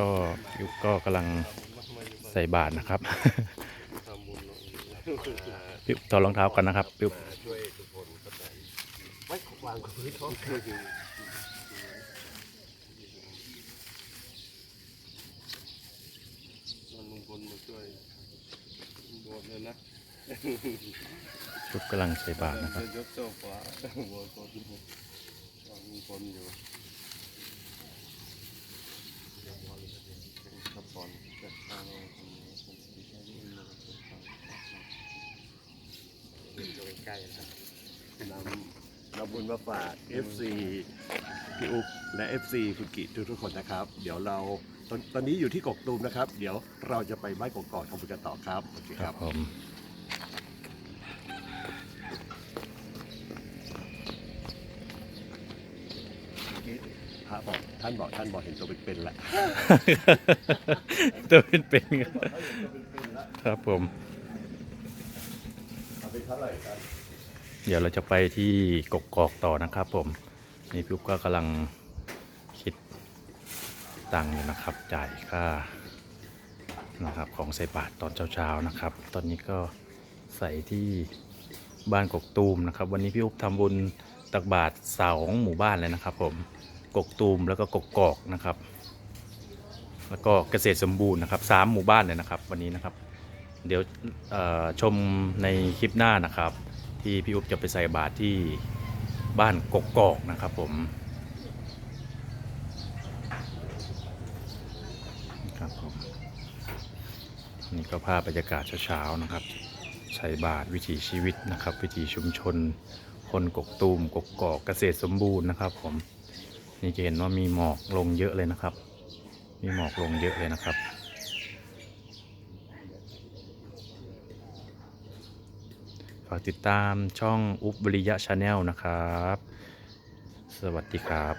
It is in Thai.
ก็ยุก็กำลังใส่บาตรนะครับทำบุญเนาะปิ๊บถอดรองเท้ากันนะครับ ปิ๊บช่วยทุกคนก็ได้ไว้วางกับพื้นเขามันลุงพลมาช่วยบวชเลยนะปิ๊บกำลังใส่บาตรนะครับ จะยกโซ่ฟ้าบวชคนวางลุงพลอยู่ขับสอนจัดการเราคนนี้คนที่ ใช้ที่อื่นเราจะทำใกล้ๆนะครับนำนำบุญมาฝาก FC พี่อุ๊บและ FC คุณกิทุกทุกๆคนนะครับ เดี๋ยวเราตอนตอนนี้อยู่ที่กกตูมนะครับ เดี๋ยวเราจะไปบ้านกกอกทำบุญกันต่อครับโอเคคครัรับบ ผม พระบอกท่านบอกท่านบอกเห็นตัวเป็นๆแล้วตัวเป็นๆครับผมเอาไปเท่าไหร่ครับเดี๋ยวเราจะไปที่กกอกต่อนะครับผม นี่พี่อุ๊บก็กำลังคิดตังค์อยู่นะครับ จ่ายค่านะครับของใส่บาตรตอนเช้าๆนะครับ ตอนนี้ก็ใส่ที่บ้านกกตูมนะครับ วันนี้พี่อุ๊บทำบุญตักบาตรสองหมู่บ้านเลยนะครับผม กกตูมแล้วก็กกกอกนะครับ แล้วก็เกษตรสมบูรณ์นะครับสามหมู่บ้านเลยนะครับ วันนี้นะครับ เดี๋ยวชมในคลิปหน้านะครับ ที่พี่อุ๊บจะไปใส่บาตรที่บ้านกกกอกนะครับผมครับผมนี่ก็ภาพบรรยากาศเช้าๆนะครับใส่บาตรวิถีชีวิตนะครับ วิถีชุมชน คนกกตูมกกกอกเกษตรสมบูรณ์นะครับผม นี่จะเห็นว่ามีหมอกลงเยอะเลยนะครับ มีหมอกลงเยอะเลยนะครับฝากติดตามช่องอุบบริยะชาแนลนะครับ สวัสดีครับ